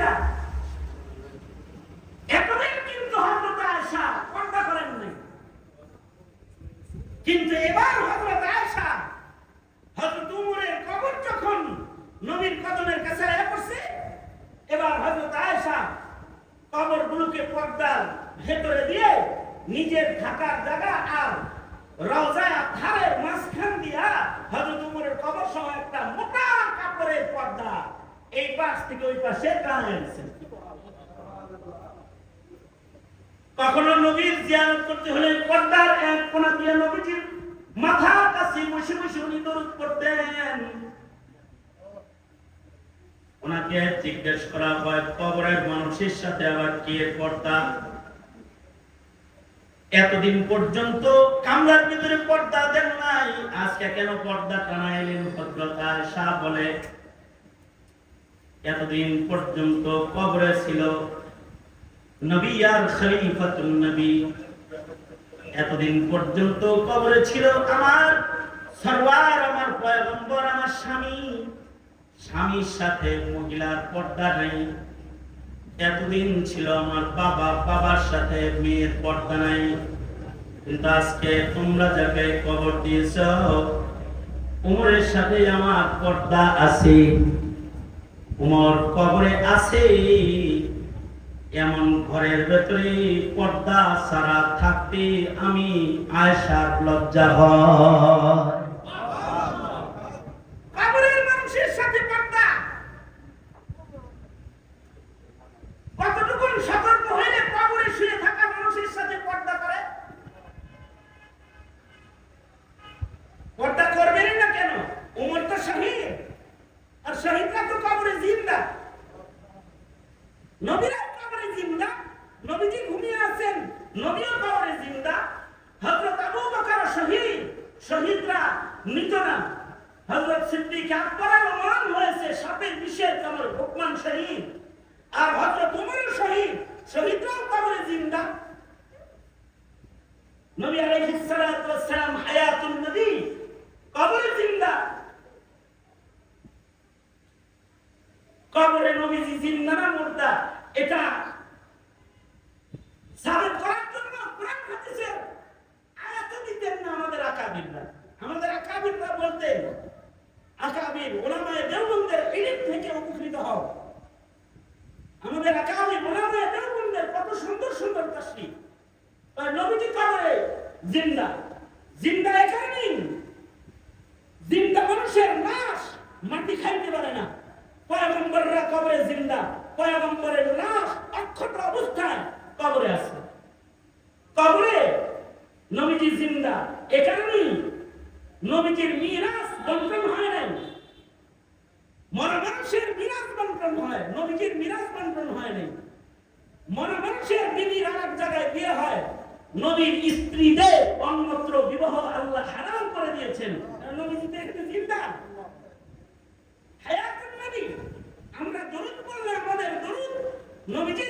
সিদ্দিকা এতদিন কিন্তু হজরত আয়সা পর্দা করেন নাই। কিন্তু এবার হযরত আয়েশা হযরত উমরের কবর যখন নবীর কদমের কাছে আয়া পড়ছে এবার হযরত আয়েশা কবরগুলোকে পর্দার ভেতরে দিয়ে নিজের থাকার জায়গা আর রওজা ধারের মাঝখান দিয়া হযরত উমরের কবর সহ একটা মোটা কাপড়ের পর্দা এই পাশ থেকে ওই পাশে টানে আনছেন কখনো নবীর জিয়ারত করতে হলে পর্দার এক কোণা দিয়ে নবীজির মাথার কাছে বসে বসে ওনাকে জিজ্ঞেস করা হয়, কবরের মানুষের সাথে আবার কি পর্দা? এতদিন পর্যন্ত কামরার ভিতরে পর্দা দেন নাই। আজকে কেন পর্দা টানাইলেন? ভদ্রতা শাহ বলে, এতদিন পর্যন্ত কবরে ছিল নবী আর খলিফাতুন নবী। এতদিন পর্যন্ত কবরে ছিল আমার সরওয়ার আমার পয়গম্বর, আমার স্বামী। স্বামীর সাথে মহিলার পর্দা নাই। এতদিন ছিল আমার বাবা, বাবার সাথে মেয়ের পর্দা নাই। কিন্তু আজকে তোমরা যাকে কবর দিয়েছ, উমরের সাথে আমার পর্দা আছে। উমর কবরে আছে। এমন ঘরের ভেতরে পর্দা সারা থাকতে আমি আয়সার লজ্জা হয় কবরের মানুষের সাথে পর্দা কতটুকু সতর্ক হইলে কবরে শুয়ে থাকা মানুষের সাথে পর্দা করে পর্দা করবেনই না কেন উমর তো শহীদ আর শহীদরা তো কবরে জিন্দা নবীরা কবরে জিন্দা, নবীজি ঘুমিয়ে আছেন, নবীও কবরে জিন্দা। হযরত আবু বকর শহীদ, শহীদরা মৃত না। হযরত সিদ্দিক আকবরের মরণ হয়েছে সাপের বিষের কামড় হুকমান শহীদ। আর হযরত উমর শহীদ, শহীদরাও কবরে জিন্দা। নবী আলাইহিস সালাতু ওয়াস সালাম হায়াতুন নবী, কবরে জিন্দা। কবরে নবীজি জিন্দা না মুর্দা? এটা সাবেত করার জন্য কোরআন হাদিসের আয়াত দিতেন না আমাদের আকাবিররা। আমাদের আকাবিররা বলতেন, আকাবির ওলামায়ে দেওবন্দের ইলিম থেকে উপকৃত হও। আমাদের আকাবির ওলামায়ে দেওবন্দের কত সুন্দর সুন্দর আর নবীজি কবরে জিন্দা। জিন্দা এখানে নেই জিন্দা মানুষের লাশ মাটি খাইতে পারে না। পয়গম্বররা কবরে জিন্দা। পয়গম্বরের লাশ অক্ষত অবস্থায় কবরে আছে। কবরে নবীজি জিন্দা। এ কারণেই নবীজির মিরাজ বন্টন হয় নাই। মরা মিরাজ বন্টন হয়। নবীজির মিরাজ বন্টন হয় নাই। মরা মানুষের বিবির আর এক জায়গায় বিয়ে হয়। নবীর স্ত্রীদের অন্যত্র বিবাহ আল্লাহ হারাম করে দিয়েছেন। নবীজি তো এখানে জিন্দা হায়াতুন নবী আমরা দরুদ পড়লে আমাদের দরুদ নবীজির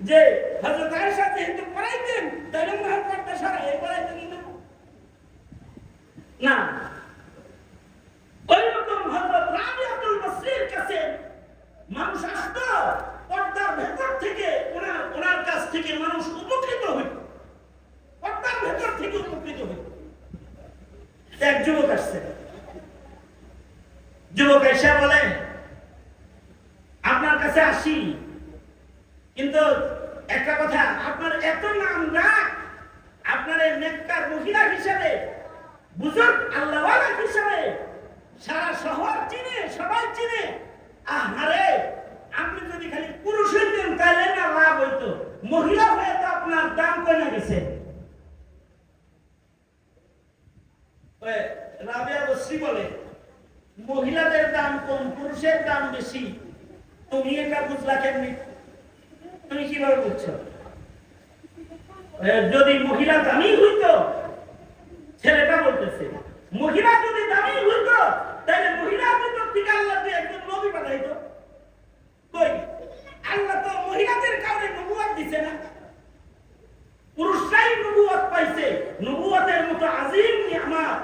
যে হযরত আয়েশা যেহেতু পড়াইতেন তাহলে মনে হয় পর্দা সারা এই পড়াইতেন না না ওইরকম হযরত রাবিয়াতুল বসরির কাছে মানুষ আসতো পর্দার ভেতর থেকে ওনার ওনার কাছ থেকে মানুষ উপকৃত হইত পর্দার ভেতর থেকে উপকৃত হইত এক যুবক আসছে যুবক এসে বলে আপনার কাছে আসি কিন্তু একটা কথা আপনার এত নাম ডাক আপনার এই নেককার মহিলা হিসেবে বুজুর্গ আল্লাহওয়ালা হিসেবে সারা শহর চিনে সবাই চিনে আহারে আপনি যদি খালি পুরুষ হইতেন তাহলে না লাভ হইতো মহিলা হয়ে তো আপনার দাম কমে গেছে ওই রাবিয়া বসরি বলে মহিলাদের এটা বুঝলা কেমনি? তুমি কীভাবে বুঝছ? যদি মহিলা দামি হইতো, ছেলেটা বলতেছে, মহিলা যদি দামি হইতো তাহলে মহিলা দুটো থেকে আল্লাহ দিয়ে একজন নবী পাঠাইতো কই? আল্লাহ তো মহিলাদের কারণে নবুয়াত দিছে না। পুরুষরাই নবুয়াত পাইছে। নবুয়াতের মতো আজিম নিয়ামত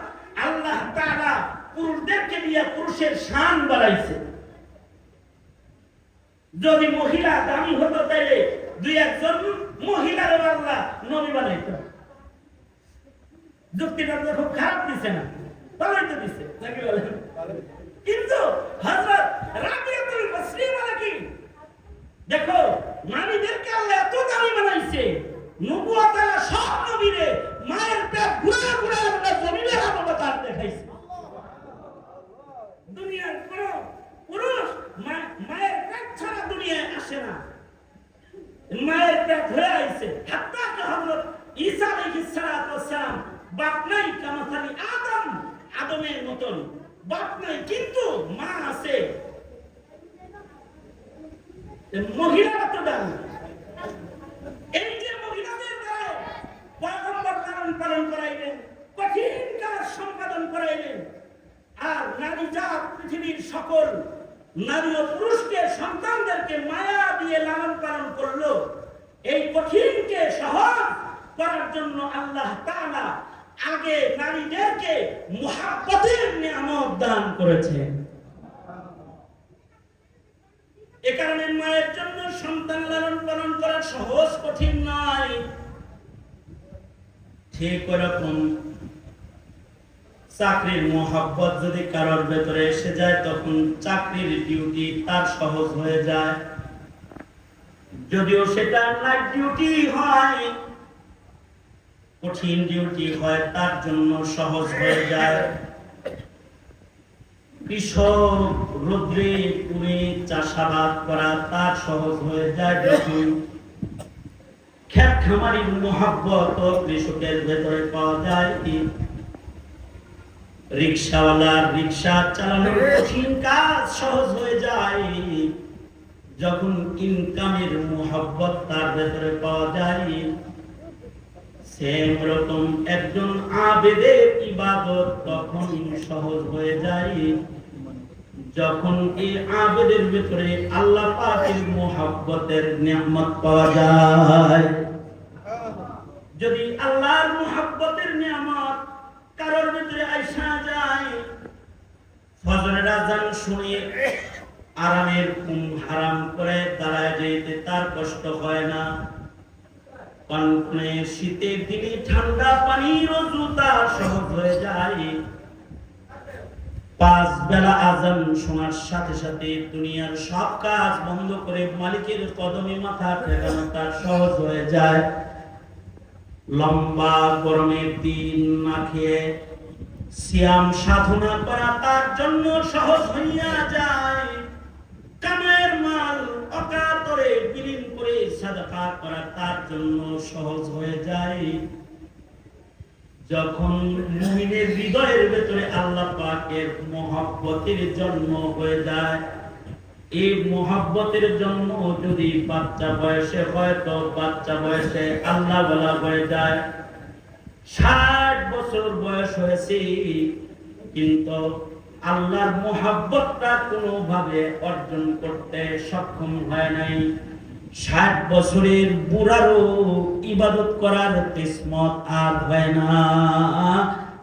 আল্লাহ তাআলা পুরুষদেরকে দিয়ে পুরুষের শান বাড়াইছে যদি মহিলা দামি হতো তাইলে দুই একজন মহিলার আল্লাহ নবী বানাইতো। যুক্তিটা তো খুব খারাপ দিছে না দিছে, নাকি কিন্তু রাবিয়াতুল দেখো, নারীদেরকে আল্লাহ এত দামি বানাইছে সব নবীরে মায়ের পেট ঘুরে ঘুরে দেখাইছে। দুনিয়ার কোন পুরুষ মায়ের পেট ছাড়া দুনিয়ায় আসে না। মায়ের পেট হয়ে আইছে। হাত্তা হযরত ঈসা আলাইহিস সালাতু ওয়াসসালাম। বাপ নাই কামাথানি আদম, আদমের মতন। বাপ নাই, কিন্তু মা আছে। তো দামি এই যে মহিলাদের দ্বারা পয়গম্বর লালন পালন করাইলেন, কঠিন কাজ সম্পাদন করাইলেন, আর নারী জাত পৃথিবীর সকল নারী ও পুরুষকে সন্তানদেরকে মায়া দিয়ে লালন পালন করল। এই কঠিনকে সহজ করার জন্য আল্লাহ আগে নারীদেরকে মুহাব্বতের নিয়ামত দান করেছেন। এ কারণে মায়ের জন্য সন্তান লালন পালন করা সহজ, কঠিন নয়। ঠিক ওরকম চাকরির মোহাব্বত যদি কারোর ভেতরে এসে যায়, তখন চাকরির ডিউটি তার সহজ হয়ে যায়। যদিও সেটা নাইট ডিউটি হয়, কঠিন ডিউটি হয়, তার জন্য সহজ হয়ে যায়। কৃষক চাষাবাদ করা তার সহজ হয়ে যায় যখন খেত খামারির মোহাব্বত কৃষকের ভেতরে পাওয়া যায়। রিক্সাওয়ালার রিক্সা চালানোর কঠিন কাজ সহজ হয়ে যায়। যখন ইনকামের মোহাব্বত তার ভেতরে পাওয়া যায় সেম রকম একজন আবেদের ইবাদত তখন সহজ হয়ে যায়। যখন এই আবেদের ভেতরে আল্লাহ পাকের মোহাব্বতের নিয়ামত পাওয়া যায়। যদি আল্লাহর মোহাব্বতের নিয়ামত কারোর ভিতরে আইসা যায়। ফজরের আজান শুনে আরামের ঘুম হারাম করে দাঁড়ায় যেতে তার কষ্ট হয় না। শীতের দিনে ঠান্ডা রজু সহজ হয়ে যায়। পাঁচ বেলা আজান শোনার সাথে সাথে দুনিয়ার সব কাজ বন্ধ করে মালিকের কদমে মাথা ঠেকানো তার সহজ হয়ে যায়। লম্বা গরমের দিন না খেয়ে সাধনা করা তার জন্য সহজ হইয়া যায়। মাল অকাতরে বিলীন করে করা তার জন্য সহজ হয়ে যায়। যখন মুমিনের হৃদয়ের ভেতরে আল্লাহ পাকের মহব্বতের জন্ম হয়ে যায় এই মহব্বতের জন্ম যদি বাচ্চা বয়সে হয়, তো বাচ্চা বয়সে আল্লাহ বলা হয়ে যায়, ষাট বছর বয়স হয়েছে, কিন্তু আল্লাহর মোহাব্বতটা কোনোভাবে অর্জন করতে সক্ষম হয় নাই। ষাট বছরের বুড়ারও ইবাদত করার কিসমত আর হয় না।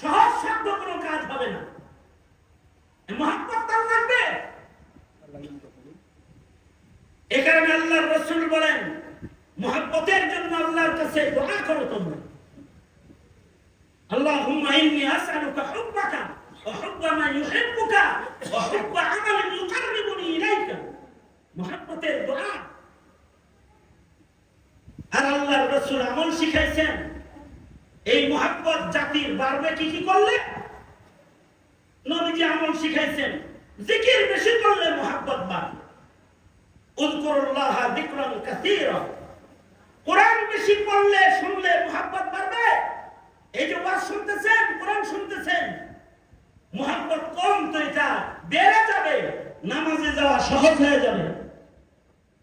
সহজ সাধ্য কোনো কাজ হবে না মহব্বত তার লাগবে এ কারণে আল্লাহর রসুল বলেন মহব্বতের জন্য আল্লাহর কাছে দোয়া করো তোমরা اللهم إني أسألك حبك وحب من يحبك وحب عمل يقربني إليك محبة الدعاء আর আল্লাহ রসুল আমল শিখাইছেন এই মোহাব্বত জাতির বাড়বে কি কি করলে? নবীজি আমল শিখাইছেন, জিকির বেশি করলে মোহাব্বত বাড়বে। উযকুরুল্লাহ যিকরান কাসীরা। কোরআন বেশি পড়লে শুনলে মোহাব্বত বাড়বে। এই যে ওয়াজ শুনতেছেন, কোরআন শুনতেছেন, মোহাব্বত কম তো এটা বেড়ে যাবে, নামাজে যাওয়া সহজ হয়ে যাবে,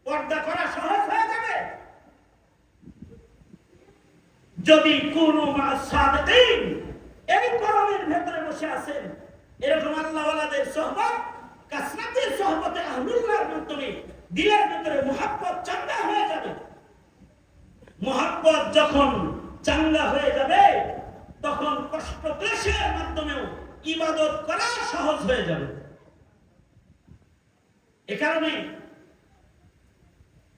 পর্দা করা সহজ হয়ে যাবে। যদি কোন এই করমের ভেতরে বসে আছেন। এরকম আল্লাহওয়ালাদের সহবত, কাসরাতের সহবতে আহলুল্লাহর মাধ্যমে দিলের ভেতরে মোহাব্বত চাঙ্গা হয়ে যাবে। মোহাব্বত যখন চাঙ্গা হয়ে যাবে, তখন কষ্ট ক্লেশের মাধ্যমেও ইবাদত করা সহজ হয়ে যাবে। এ কারণে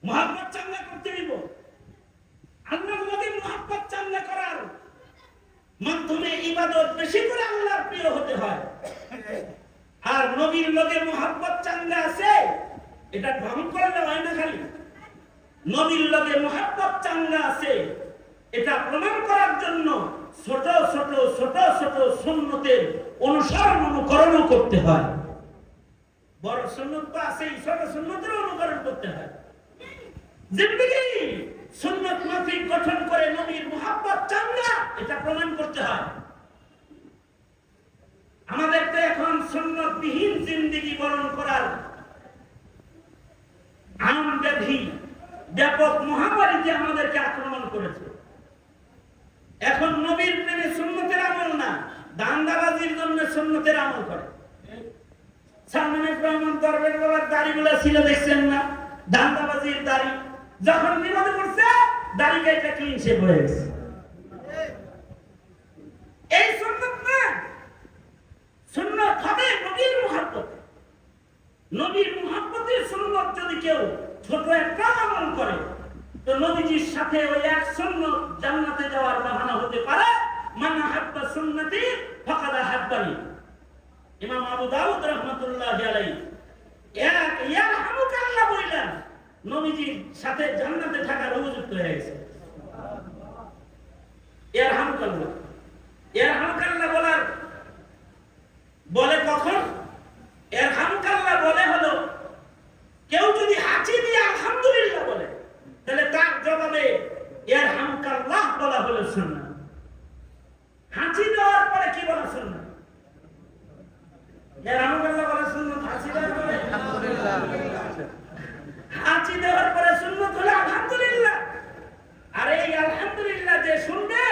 মোহাব্বত চাঙ্গা আল্লাহ নবীর মোহাব্বত চাঙ্গা করার মাধ্যমে ইবাদত বেশি করে আল্লাহর প্রিয় হতে হয়। আর নবীর লোকের মোহাব্বত চাঙ্গা আছে, এটা ঢং করলে হয় না খালি? নবীর লগে মোহাব্বত চাঙ্গা আছে, এটা প্রমাণ করার জন্য ছোট ছোট ছোট ছোট সুন্নতের অনুসরণ অনুকরণও করতে হয়। বড় সুন্নত তো আছেই, ছোট সুন্নতের অনুকরণ করতে হয়। জিন্দগি! সুন্নত মাফিক গঠন করে নবীর মোহাব্বত চাঙ্গা এটা প্রমাণ করতে হয়। আমাদের তো এখন সুন্নতবিহীন জিন্দগি বরণ করার আনন্দ ব্যাধি ব্যাপক মহামারীতে আমাদেরকে আক্রমণ করেছে। এখন নবীর প্রেমে সুন্নতের আমল না, দান্দাবাজির জন্য সুন্নতের আমল করে। সালমান রহমান দরবের বাবার দাড়িগুলো ছিল, দেখছেন না? দান্দাবাজির দাড়ি। যখন বিরোধ করছে দাড়ি গাইটা ক্লিন শেপ হয়ে গেছে। এই সুন্নত না, সুন্নত হবে নবীর মহাব্বত। নবীর মহাব্বতের সুন্নত যদি কেউ ছোট একটা আমল করে, তো নবীজির সাথে ওই এক সুন্নত জান্নাতে যাওয়ার বাহানা হতে পারে, মানা হাব্বা সুন্নতি ফাকাদা হাব্বানি ইমাম আবু দাউদ রহমাতুল্লাহ আলাইহি এক ইয়ারহামুকাল্লাহ বললেন নবীজির সাথে জান্নাতে থাকার উপযুক্ত হয়ে গেছে। ইয়ারহামুকাল্লাহ ইয়ারহামুকাল্লাহ বলার বলে কখন? ইয়ারহামুকাল্লাহ বলে হলো, কেউ যদি হাঁচি দিয়ে আলহামদুলিল্লাহ বলে, তাহলে তার জবাবে এর বলা হলো শুননা হাঁচি দেওয়ার পরে কি বলা শুননা এর হামকাল্লাহ বলা হাঁচি দেওয়ার পরে? হাঁচি দেওয়ার পরে সুন্নত হলো আলহামদুলিল্লাহ। আর এই আলহামদুলিল্লাহ যে শুনবে,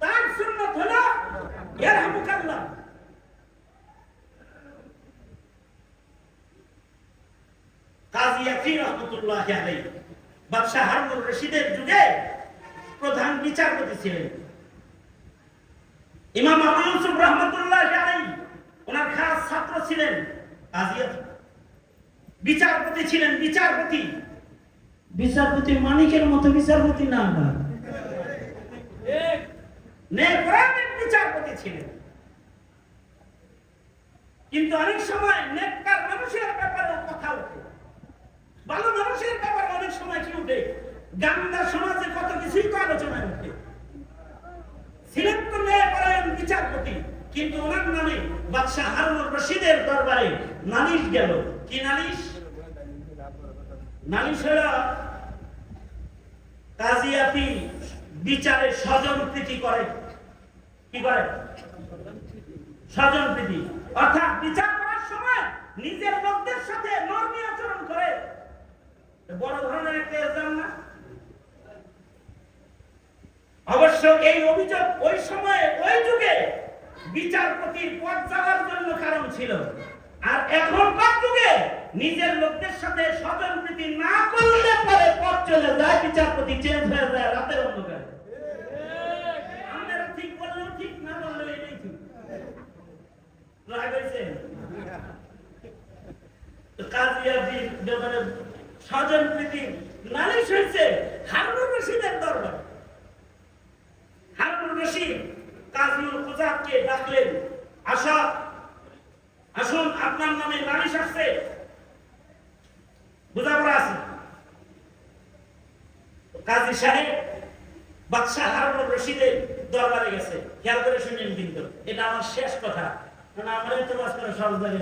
তার সুন্নত হলো যুগে প্রধান বিচারপতি ছিলেন। ইমাম আবু ইউসুফ রহমতুল্লাহ ওনার খাস ছাত্র ছিলেন কাজী বিচারপতি ছিলেন বিচারপতি। বিচারপতি মানিকের মতো বিচারপতি না বিচারপতি ছিলেন। কিন্তু অনেক সময় নেককার মানুষের ব্যাপারে কথা ওঠে ভালো মানুষের ব্যাপারে অনেক সময় কি উঠে? গান্দা সমাজে কত কিছুই তো আলোচনায় উঠে। ছিলেন তো ন্যায়পরায়ণ বিচারপতি কিন্তু ওনার নামে বাদশাহ হারুন রশিদের দরবারে নালিশ গেল। কি নালিশ? নালিশ হলো কাজী আফি বিচারে স্বজন প্রীতি করে। কি করে? স্বজন প্রীতি। অর্থাৎ বিচার করার সময় নিজের লোকদের সাথে নর্মী আচরণ করে। বড় ধরনের একটা এলজাম না? অবশ্য এই অভিযোগ ওই সময়ে, ওই যুগে বিচারপতির পদ যাওয়ার জন্য কারণ ছিল। আর এখনকার যুগে নিজের লোকদের সাথে স্বজন প্রীতি না করলে পরে পদ চলে যায়, বিচারপতি চেঞ্জ হয়ে যায়, রাতের অন্ধকারে। ঠিক না স্বজন প্রীতি নালিশ হয়েছে দরবার। ডাকলেন, আসা, আসুন, আপনার নামে নালিশ আসছে বোঝাপড়া আছে কাজী সাহেব, বাদশাহ হারুন রশিদের দরবারে গেছে। খেয়াল করে শুনেন কিন্তু, এটা আমার শেষ কথা। কারণ আমার এত বাস করে সহজ লাগে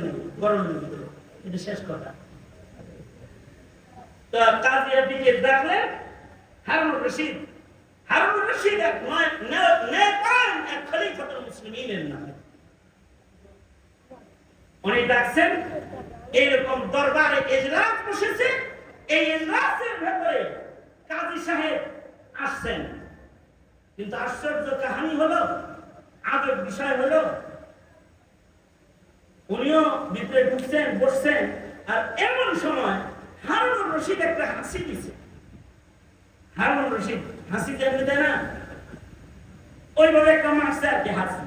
ভিতরে এটা শেষ কথা। তো কাজী আবিকে ডাকলেন হারুন রশিদ এইরকম দরবারে এজলাস বসেছে এই এজলাসের ভেতরে কাজী সাহেব আসছেন। কিন্তু আশ্চর্য কাহিনী হলো, আজব বিষয় হলো, উনিও ভিতরে ঢুকছেন, বসছেন, আর এমন সময় হারুন রশিদ একটা হাসি দিছে। হারুন রশিদ, হাসি যেমনি দেয় না? ওইভাবে একটা মারছে আর কি হাসি।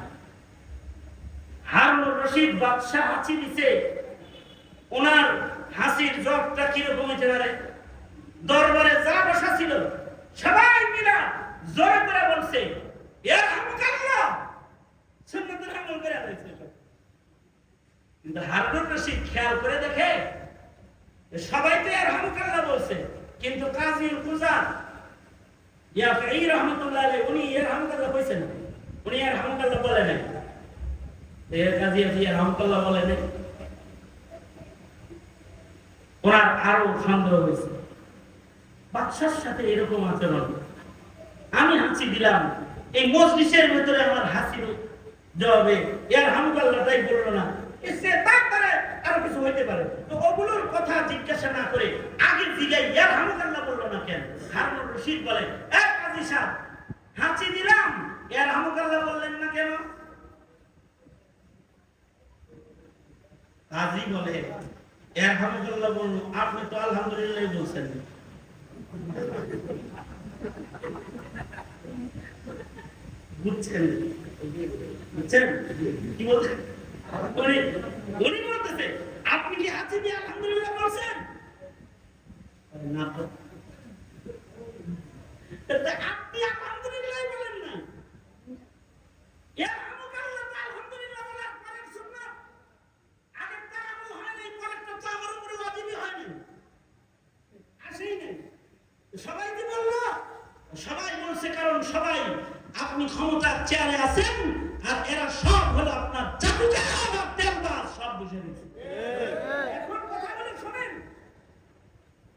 হারুন রশিদ বাদশাহ হাসি দিছে। ওনার হাসির জবটা কীরকম হইতে পারে? দরবারে যা বসা ছিল, সবাই মিলা জোরে করে বলছে এর উনি বলে বলে আরও সন্দেহ হয়েছে। বাদশার সাথে এরকম আচরণ। আমি হাসি দিলাম। এই মজলিসের ভেতরে আমার হাসির জবাবে এর হামকাল্লাটাই বলল না। আরও কিছু হইতে পারে। তো ওগুলোর কথা জিজ্ঞাসা না করে আগে ইয়ার হামকাল্লা বলল না কেন? রশিদ বলে এক কাজী হাসি দিলাম। এর হামকাল্লা বললেন না কেন? কাজী বলে হামকাল্লা বলল, আপনি তো আলহামদুলিল্লাহ বলছেন। বুঝছেন? বুঝছেন? কি বলছেন? উনি উনি বলতেছে আপনি কি হাতে দিয়ে আলহামদুলিল্লাহ বলছেন? না তো তা আপনি আলহামদুলিল্লাহ বলেন না ইয়ারহামুকাল্লাহ তো আলহামদুলিল্লাহ বলার পরের সুন্নাত আগেরটা আমল হয়নি পরেরটা তো আমার উপরে ওয়াজিবই হয়নি আসেই নাই সবাই কি বলল সবাই বলছে কারণ সবাই আপনি ক্ষমতার চেয়ারে আছেন আর এরা সব হলো আপনার জাদুকার আর তেলবাজ সব বুঝে নিচ্ছে এখন কথা বলে শোনেন।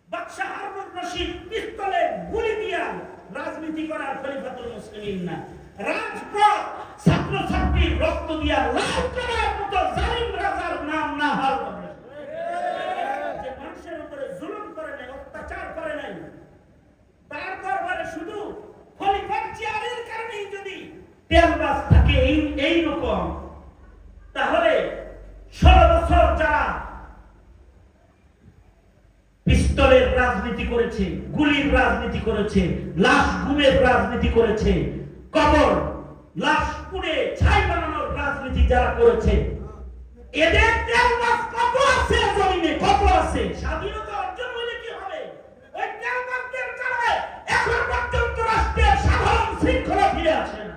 বাদশাহ হারুন রশিদ পিস্তলে গুলি দিয়া রাজনীতি করার খলিফাতুল মুসলিমিন না। রাজপথ ছাত্র ছাত্রী রক্ত দিয়া লাল করার মতো জালিম রাজার নাম না হারুন রশিদ। যে মানুষের উপরে জুলুম করে নাই অত্যাচার করে নাই তার দরবারে শুধু খলিফার চেয়ারের কারণেই যদি তেলবাস থাকে এই এই রকম। তাহলে ষোলো বছর যারা পিস্তলের রাজনীতি করেছে, গুলির রাজনীতি করেছে, লাশ গুমের রাজনীতি করেছে, কবর, লাশ পুড়ে ছাই বানানোর রাজনীতি যারা করেছে, এদের তেলবাস কত আছে জমিনে? কত আছে? স্বাধীনতা অর্জন হলে কি হবে? ওই তেলবাসদের কারণে এখন পর্যন্ত রাষ্ট্রের সাধারণ শৃঙ্খলা ফিরে আসে না।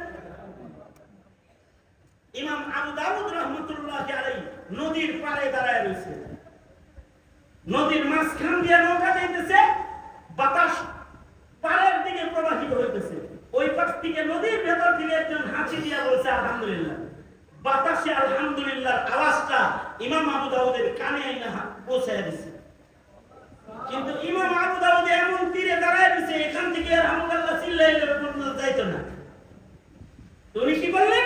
ইমাম আবু দাউদ রহমতুল্লাহ আলাইহি নদীর পাড়ে দাঁড়ায় রয়েছে। নদীর মাঝখান দিয়ে নৌকা যাইতেছে, বাতাস পাড়ের দিকে প্রবাহিত হইতেছে। ওই পাশ থেকে নদীর ভেতর থেকে একজন হাঁচি দিয়া বলছে, আলহামদুলিল্লাহ। বাতাসে আলহামদুলিল্লাহ আওয়াজটা ইমাম আবু দাউদের কানে পৌঁছায় দিছে। কিন্তু ইমাম আবু দাউদ এমন তীরে দাঁড়ায় দিছে এখান থেকে আলহামদুলিল্লাহ পর্যন্ত যাইতো না। উনি কি বললেন?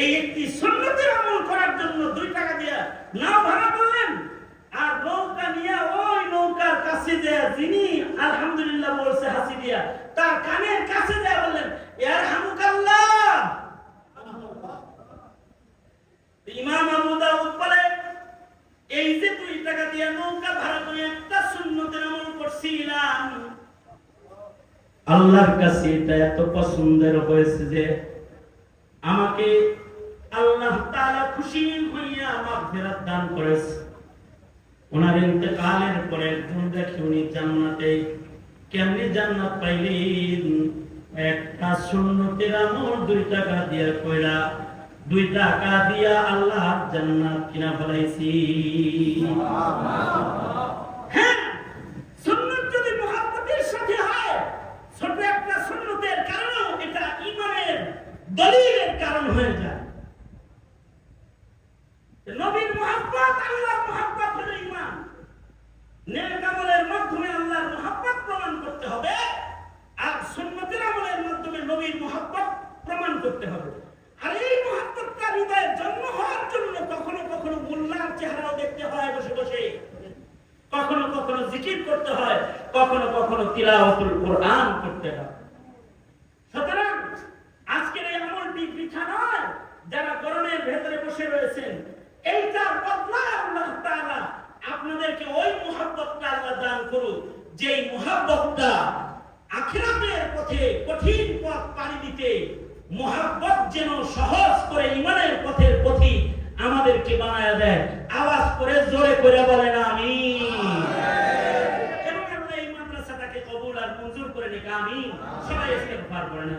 এই একটি সুন্নতের আমল করার জন্য দুই টাকা দিয়া নাও ভাড়া করলেন, আর নৌকা নিয়ে ওই নৌকার কাছে দেয়া যিনি আলহামদুলিল্লাহ বলছে হাসি দিয়া, তার কানের কাছে দেয়া বললেন ইয়ার হামুকাল্লাহ ইমাম আবু দাউদ এই যে দুই টাকা দিয়ে নৌকা ভাড়া করে একটা সুন্নতের আমল করছিলাম। আল্লাহর কাছে এটা এত পছন্দের হয়েছে যে আমাকে আল্লাহ তাআলা খুশি হইয়া মাগফিরাত দান করেছে। ওনার ইন্তেকালের পরে একজন দেখি উনি জান্নাতে কেমনি জান্নাত পাইলেন? একটা সুন্নতের আমল দুই টাকা দিয়া কইরা, দুই টাকা দিয়া আল্লাহ জান্নাত কিনা ফলাইছি। হ্যাঁ সুন্নত যদি মুহাব্বতের সাথে হয় ছোট একটা সুন্নতের কারণেও এটা ইমানের দলিলের কারণ হয়ে যায় নবীর মুহাব্বত আল্লাহর মুহাব্বত হলো ঈমান নেক আমলের মাধ্যমে আল্লাহর মুহাব্বত প্রমাণ করতে হবে, আর সুন্নতের আমলের মাধ্যমে নবীর মুহাব্বত প্রমাণ করতে হবে। আর এই মহাত্মটা হৃদয়ের জন্ম হওয়ার জন্য কখনো কখনো মোল্লার চেহারাও দেখতে হয় বসে বসে। কখনো কখনো জিকির করতে হয়, কখনো কখনো তিলাওয়াতুল কোরআন করতে হয় সুতরাং আজকের এই আমলটি বৃথা নয় যারা গরমের ভেতরে বসে রয়েছেন এইটার বদলা আল্লাহ তাআলা আপনাদেরকে ওই মুহাব্বতটা আল্লাহ দান করুক যেই মুহাব্বতটা আখিরাতের পথে কঠিন পথ পাড়ি দিতে মুহাব্বত যেন সহজ করে ইমানের পথের পথি আমাদেরকে বানায় দেয়। আওয়াজ করে জোরে করে বলেন আমি কেন কেন এই মাদ্রাসাটাকে কবুল আর মঞ্জুর করে নিক আমি সবাই ইস্তেগফার করেন